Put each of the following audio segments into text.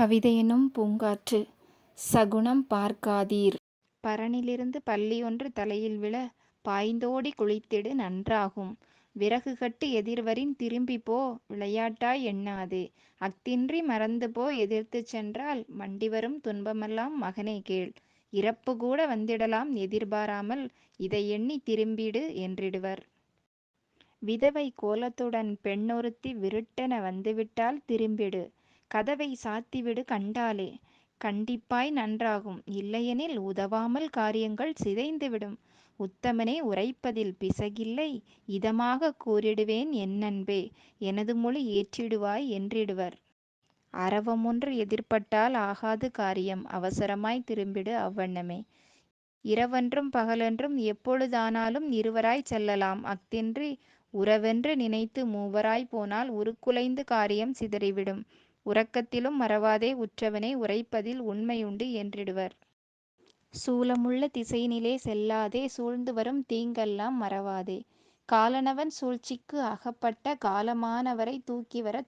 கவிதையெனும் பூங்காற்று சகுனம் பார்க்காதீர். பரனிலிருந்து பள்ளியொன்று ஒன்று தலையில் விழ, பாய்ந்தோடி குளித்திடு நன்றாகும். விறகு கட்டு எதிர்வரின் திரும்பிப்போ விளையாட்டாய் எண்ணாதே. மறந்து போ எதிர்த்துச் சென்றால் மண்டிவரும் துன்பமெல்லாம் மகனே கேள். இறப்புகூட வந்திடலாம் எதிர்பாராமல் இதை எண்ணித் திரும்பிடு என்றிடுவர். விதவை கோலத்துடன் பெண்ணொருத்தி விருட்டென வந்துவிட்டால் திரும்பிடு. கதவை சாத்திவிடு கண்டாலே. கண்டிப்பாய் நன்றாகும். இல்லையெனில் உதவாமல் காரியங்கள் சிதைந்துவிடும். உத்தமனே உரைப்பதில் பிசகில்லை இதமாகக் கூறிடுவேன் என் அன்பே எனது மொழி ஏற்றிடுவாய் என்றிடுவர். அரவமொன்று எதிர்பட்டால் ஆகாது காரியம் அவசரமாய் திரும்பிடு அவ்வண்ணமே. இரவன்றும் பகலென்றும் எப்பொழுதானாலும் இருவராய் செல்லலாம் அஃதின்றி உறவென்று நினைத்து மூவராய் போனால் உருக்குலைந்து காரியம் சிதறிவிடும். உறக்கத்திலும் மறவாதே உற்றவனே உரைப்பதில் உண்மையுண்டு என்றிடுவர். சூலமுள்ள திசையினிலே செல்லாதே சூழ்ந்துவரும் தீங்கெல்லாம் மறவாதே. காலனவன் சூழ்ச்சிக்கு அகப்பட்ட காலமானவரைத்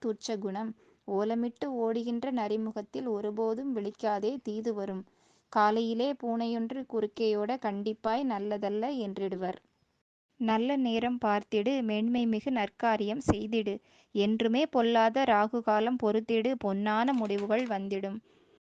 துச்ச குணம் ஓலமிட்டு ஓடுகின்ற நரிமுகத்தில் ஒருபோதும் விழிக்காதே தீதுவரும். காலையிலே பூனையொன்று குறுக்கேயோட கண்டிப்பாய் நல்லதல்ல என்றிடுவர். நல்ல நேரம் பார்த்திடு மேன்மைமிகு நற்காரியம் செய்திடு. என்றுமே பொல்லாத ராகுகாலம் பொறுத்திடு பொன்னான முடிவுகள் வந்திடும்.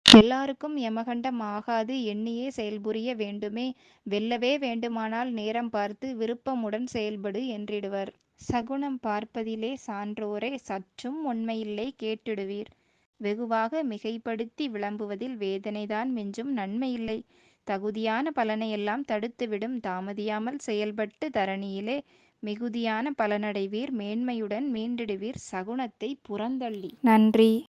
எல்லாருக்கும் யமகண்டம் ஆகாது எண்ணியே செயல்புரிய வேண்டுமே வெல்லவே வேண்டுமானால் நேரம் பார்த்து விருப்பமுடன் செயல்படு என்றிடுவர். சகுனம் பார்ப்பதிலே சான்றோரே சற்றும் உண்மையில்லை கேட்டிடுவீர். வெகுவாக மிகைப்படுத்தி விளம்புவதில் வேதனைதான் மிஞ்சும் நன்மையில்லை. தகுதியான பலனையெல்லாம் தடுத்துவிடும் தாமதியாமல் செயல்பட்டு தரணியிலே மிகுதியான பலனடைவீர் மேன்மையுடன் மீண்டிடுவீர் சகுனத்தை புறந்தள்ளி. நன்றி